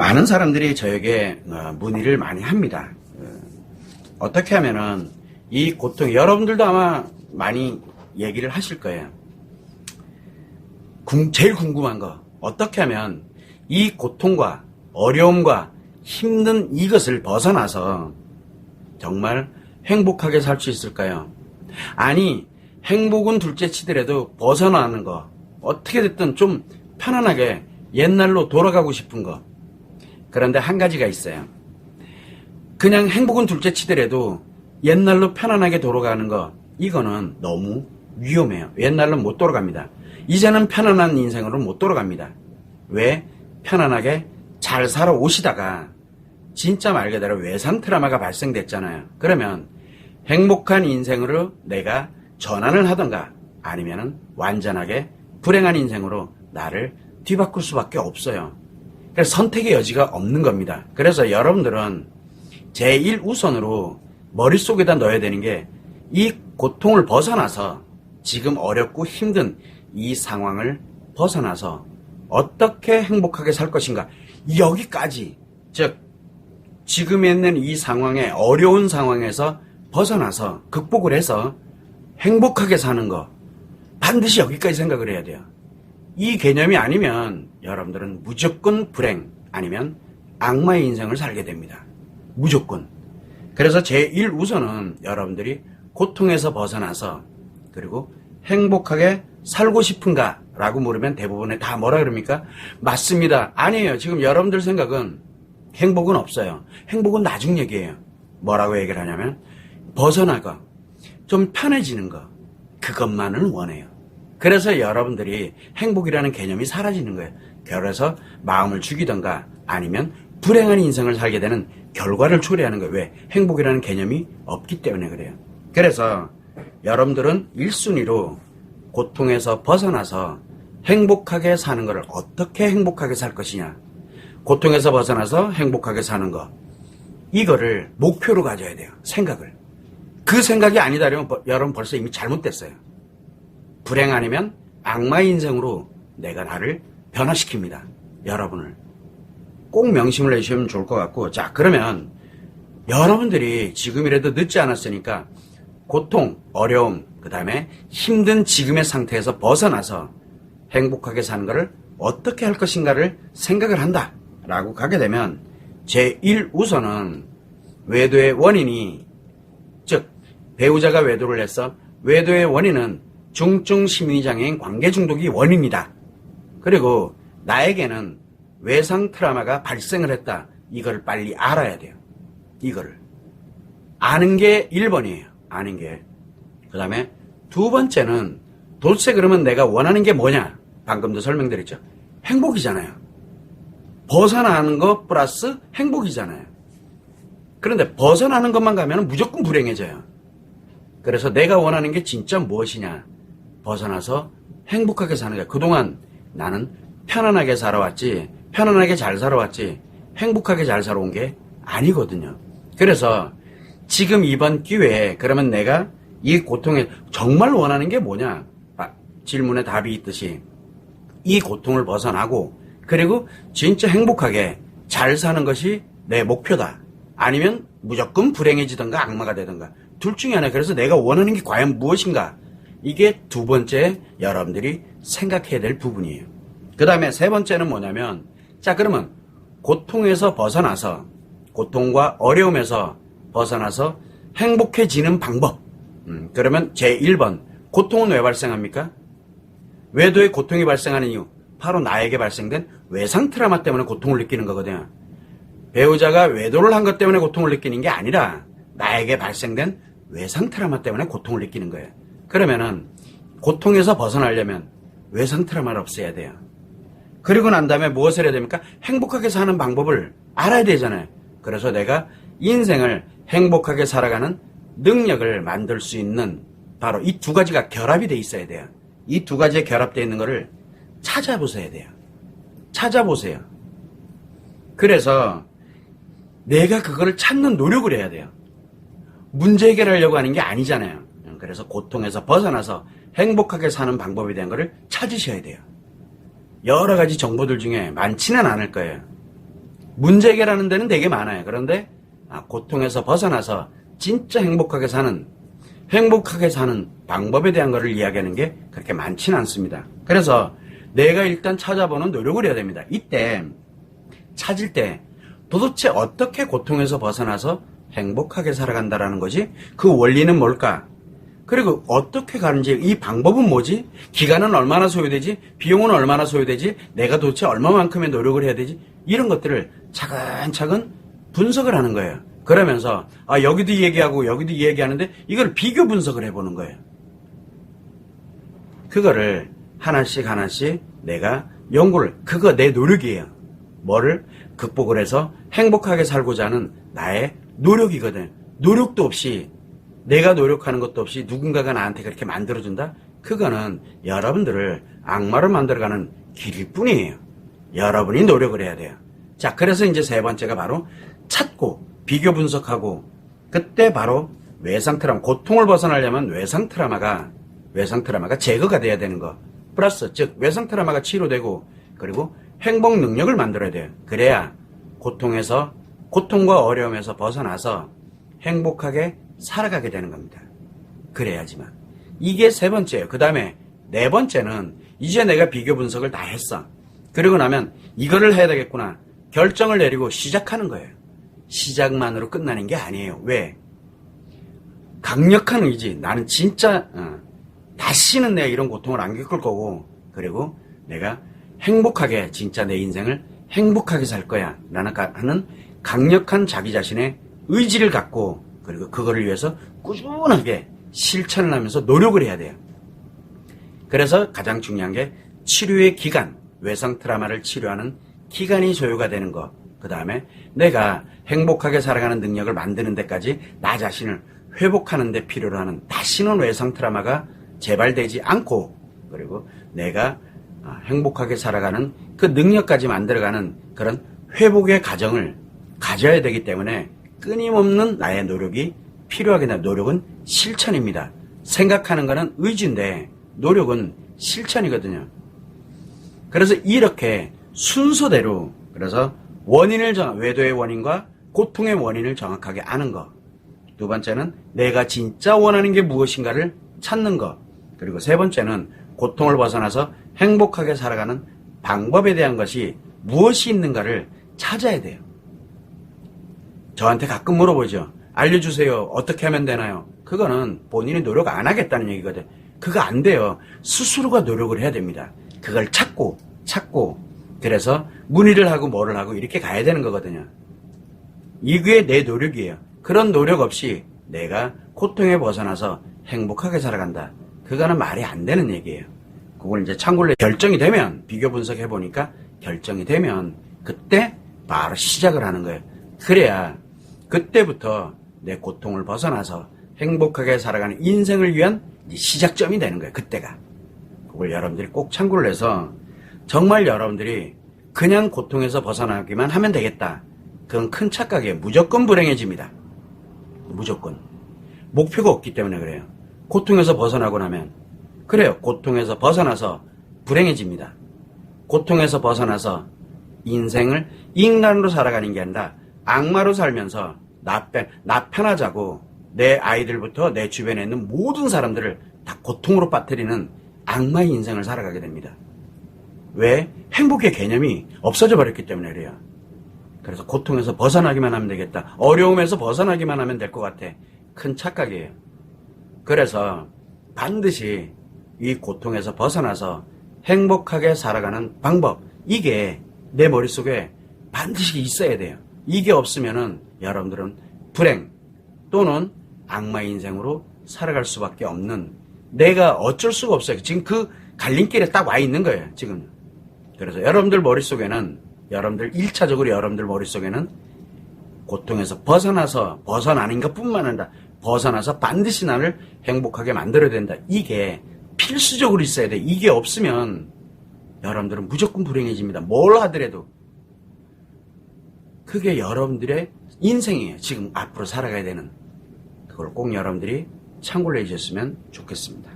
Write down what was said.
많은 사람들이 저에게 어, 문의를 많이 합니다. 어, 어떻게 하면은 이 고통, 여러분들도 아마 많이 얘기를 하실 거예요. 궁- 제일 궁금한 거, 어떻게 하면 이 고통과 어려움과 힘든 이것을 벗어나서 정말 행복하게 살 수 있을까요? 아니, 행복은 둘째 치더라도 벗어나는 거, 어떻게 됐든 좀 편안하게 옛날로 돌아가고 싶은 거. 그런데 한 가지가 있어요. 그냥 행복은 둘째 치더라도 옛날로 편안하게 돌아가는 거, 이거는 너무 위험해요. 옛날로 못 돌아갑니다. 이제는 편안한 인생으로 못 돌아갑니다. 왜? 편안하게 잘 살아오시다가 진짜 말 그대로 외상 트라마가 발생됐잖아요. 그러면 행복한 인생으로 내가 전환을 하던가 아니면은 완전하게 불행한 인생으로 나를 뒤바꿀 수밖에 없어요. 그래서 선택의 여지가 없는 겁니다. 그래서 여러분들은 제1 우선으로 머릿속에다 넣어야 되는 게 이 고통을 벗어나서 지금 어렵고 힘든 이 상황을 벗어나서 어떻게 행복하게 살 것인가. 여기까지, 즉, 지금 있는 이 상황에 어려운 상황에서 벗어나서 극복을 해서 행복하게 사는 거 반드시 여기까지 생각을 해야 돼요. 이 개념이 아니면 여러분들은 무조건 불행 아니면 악마의 인생을 살게 됩니다. 무조건. 그래서 제1 우선은 여러분들이 고통에서 벗어나서 그리고 행복하게 살고 싶은가? 라고 물으면 대부분의 다 뭐라 그럽니까? 맞습니다. 아니에요. 지금 여러분들 생각은 행복은 없어요. 행복은 나중 얘기예요. 뭐라고 얘기를 하냐면 벗어나가 좀 편해지는 거 그것만을 원해요. 그래서 여러분들이 행복이라는 개념이 사라지는 거예요. 그래서 마음을 죽이던가 아니면 불행한 인생을 살게 되는 결과를 초래하는 거예요. 왜? 행복이라는 개념이 없기 때문에 그래요. 그래서 여러분들은 1순위로 고통에서 벗어나서 행복하게 사는 것을 어떻게 행복하게 살 것이냐. 고통에서 벗어나서 행복하게 사는 것. 이거를 목표로 가져야 돼요. 생각을. 그 생각이 아니다 여러분 벌써 이미 잘못됐어요. 불행 아니면 악마의 인생으로 내가 나를 변화시킵니다. 여러분을. 꼭 명심을 해주시면 좋을 것 같고, 자, 그러면 여러분들이 지금이라도 늦지 않았으니까 고통, 어려움, 그 다음에 힘든 지금의 상태에서 벗어나서 행복하게 사는 것을 어떻게 할 것인가를 생각을 한다. 라고 가게 되면 제1 우선은 외도의 원인이 즉 배우자가 외도를 해서 외도의 원인은 중증 심리장애인 관계 중독이 원인이다. 그리고 나에게는 외상 트라우마가 발생을 했다. 이걸 빨리 알아야 돼요. 이거를. 아는 게 1번이에요. 아는 게. 그 다음에 두 번째는 도대체 그러면 내가 원하는 게 뭐냐? 방금도 설명드렸죠. 행복이잖아요. 벗어나는 것 플러스 행복이잖아요. 그런데 벗어나는 것만 가면 무조건 불행해져요. 그래서 내가 원하는 게 진짜 무엇이냐? 벗어나서 행복하게 사는 거야. 그동안 나는 편안하게 살아왔지, 편안하게 잘 살아왔지, 행복하게 잘 살아온 게 아니거든요. 그래서 지금 이번 기회에 그러면 내가 이 고통에 정말 원하는 게 뭐냐? 아, 질문에 답이 있듯이 이 고통을 벗어나고 그리고 진짜 행복하게 잘 사는 것이 내 목표다. 아니면 무조건 불행해지던가 악마가 되던가 둘 중에 하나. 그래서 내가 원하는 게 과연 무엇인가? 이게 두 번째 여러분들이 생각해야 될 부분이에요. 그 다음에 세 번째는 뭐냐면 자 그러면 고통에서 벗어나서 고통과 어려움에서 벗어나서 행복해지는 방법. 음, 그러면 제 1번 고통은 왜 발생합니까? 외도의 고통이 발생하는 이유 바로 나에게 발생된 외상 트라우마 때문에 고통을 느끼는 거거든요. 배우자가 외도를 한 것 때문에 고통을 느끼는 게 아니라 나에게 발생된 외상 트라우마 때문에 고통을 느끼는 거예요. 그러면은 고통에서 벗어나려면 외상 트라우마를 없애야 돼요. 그리고 난 다음에 무엇을 해야 됩니까? 행복하게 사는 방법을 알아야 되잖아요. 그래서 내가 인생을 행복하게 살아가는 능력을 만들 수 있는 바로 이 두 가지가 결합이 돼 있어야 돼요. 이 두 가지에 결합되어 있는 것을 찾아보셔야 돼요. 찾아보세요. 그래서 내가 그거를 찾는 노력을 해야 돼요. 문제 해결하려고 하는 게 아니잖아요. 그래서 고통에서 벗어나서 행복하게 사는 방법에 대한 것을 찾으셔야 돼요. 여러 가지 정보들 중에 많지는 않을 거예요. 문제 해결하는 데는 되게 많아요. 그런데 아, 고통에서 벗어나서 진짜 행복하게 사는 행복하게 사는 방법에 대한 것을 이야기하는 게 그렇게 많지는 않습니다. 그래서 내가 일단 찾아보는 노력을 해야 됩니다. 이때 찾을 때 도대체 어떻게 고통에서 벗어나서 행복하게 살아간다라는 거지? 그 원리는 뭘까? 그리고 어떻게 가는지 이 방법은 뭐지? 기간은 얼마나 소요되지? 비용은 얼마나 소요되지? 내가 도대체 얼마만큼의 노력을 해야 되지? 이런 것들을 차근차근 분석을 하는 거예요. 그러면서 아 여기도 얘기하고 여기도 얘기하는데 이걸 비교 분석을 해보는 거예요. 그거를 하나씩 하나씩 내가 연구를 그거 내 노력이에요. 뭐를 극복을 해서 행복하게 살고자 하는 나의 노력이거든. 노력도 없이 내가 노력하는 것도 없이 누군가가 나한테 그렇게 만들어준다? 그거는 여러분들을 악마로 만들어가는 길일 뿐이에요. 여러분이 노력을 해야 돼요. 자, 그래서 이제 세 번째가 바로 찾고 비교 분석하고 그때 바로 외상 트라우마, 고통을 벗어나려면 외상 트라우마가 외상 트라우마가 제거가 돼야 되는 거. 플러스 즉 외상 트라우마가 치료되고 그리고 행복 능력을 만들어야 돼요. 그래야 고통에서 고통과 어려움에서 벗어나서 행복하게 살아가게 되는 겁니다. 그래야지만 이게 세 번째예요. 그 다음에 네 번째는 이제 내가 비교 분석을 다 했어. 그리고 나면 이거를 해야 되겠구나. 결정을 내리고 시작하는 거예요. 시작만으로 끝나는 게 아니에요. 왜? 강력한 의지. 나는 진짜 어, 다시는 내가 이런 고통을 안 겪을 거고 그리고 내가 행복하게 진짜 내 인생을 행복하게 살 거야 라는 가- 하는 강력한 자기 자신의 의지를 갖고 그리고 그거를 위해서 꾸준하게 실천을 하면서 노력을 해야 돼요. 그래서 가장 중요한 게 치료의 기간, 외상 트라우마를 치료하는 기간이 소요가 되는 것. 그 다음에 내가 행복하게 살아가는 능력을 만드는 데까지 나 자신을 회복하는 데 필요로 하는 다시는 외상 트라우마가 재발되지 않고 그리고 내가 아, 행복하게 살아가는 그 능력까지 만들어가는 그런 회복의 과정을 가져야 되기 때문에 끊임없는 나의 노력이 필요하게 된 노력은 실천입니다. 생각하는 거는 의지인데 노력은 실천이거든요. 그래서 이렇게 순서대로 그래서 원인을 정 외도의 원인과 고통의 원인을 정확하게 아는 것. 두 번째는 내가 진짜 원하는 게 무엇인가를 찾는 것. 그리고 세 번째는 고통을 벗어나서 행복하게 살아가는 방법에 대한 것이 무엇이 있는가를 찾아야 돼요. 저한테 가끔 물어보죠. 알려주세요. 어떻게 하면 되나요? 그거는 본인이 노력 안 하겠다는 얘기거든. 그거 안 돼요. 스스로가 노력을 해야 됩니다. 그걸 찾고, 찾고, 그래서 문의를 하고 뭐를 하고 이렇게 가야 되는 거거든요. 이게 내 노력이에요. 그런 노력 없이 내가 고통에 벗어나서 행복하게 살아간다. 그거는 말이 안 되는 얘기예요. 그걸 이제 참고로 결정이 되면 비교 분석해 보니까 결정이 되면 그때 바로 시작을 하는 거예요. 그래야 그때부터 내 고통을 벗어나서 행복하게 살아가는 인생을 위한 시작점이 되는 거예요. 그때가. 그걸 여러분들이 꼭 참고를 해서 정말 여러분들이 그냥 고통에서 벗어나기만 하면 되겠다. 그건 큰 착각이에요. 무조건 불행해집니다. 무조건. 목표가 없기 때문에 그래요. 고통에서 벗어나고 나면 그래요. 고통에서 벗어나서 불행해집니다. 고통에서 벗어나서 인생을 인간으로 살아가는 게 아니라 악마로 살면서 나, 편, 나 편하자고 내 아이들부터 내 주변에 있는 모든 사람들을 다 고통으로 빠뜨리는 악마의 인생을 살아가게 됩니다. 왜? 행복의 개념이 없어져 버렸기 때문에 그래요. 그래서 고통에서 벗어나기만 하면 되겠다. 어려움에서 벗어나기만 하면 될 것 같아. 큰 착각이에요. 그래서 반드시 이 고통에서 벗어나서 행복하게 살아가는 방법, 이게 내 머릿속에 반드시 있어야 돼요. 이게 없으면은 여러분들은 불행 또는 악마 인생으로 살아갈 수밖에 없는 내가 어쩔 수가 없어요. 지금 그 갈림길에 딱 와 있는 거예요. 지금. 그래서 여러분들 머릿속에는 여러분들 1차적으로 여러분들 머릿속에는 고통에서 벗어나서 벗어나는 것뿐만 아니라 벗어나서 반드시 나를 행복하게 만들어야 된다. 이게 필수적으로 있어야 돼. 이게 없으면 여러분들은 무조건 불행해집니다. 뭘 하더라도. 그게 여러분들의 인생이에요. 지금 앞으로 살아가야 되는. 그걸 꼭 여러분들이 참고를 해주셨으면 좋겠습니다.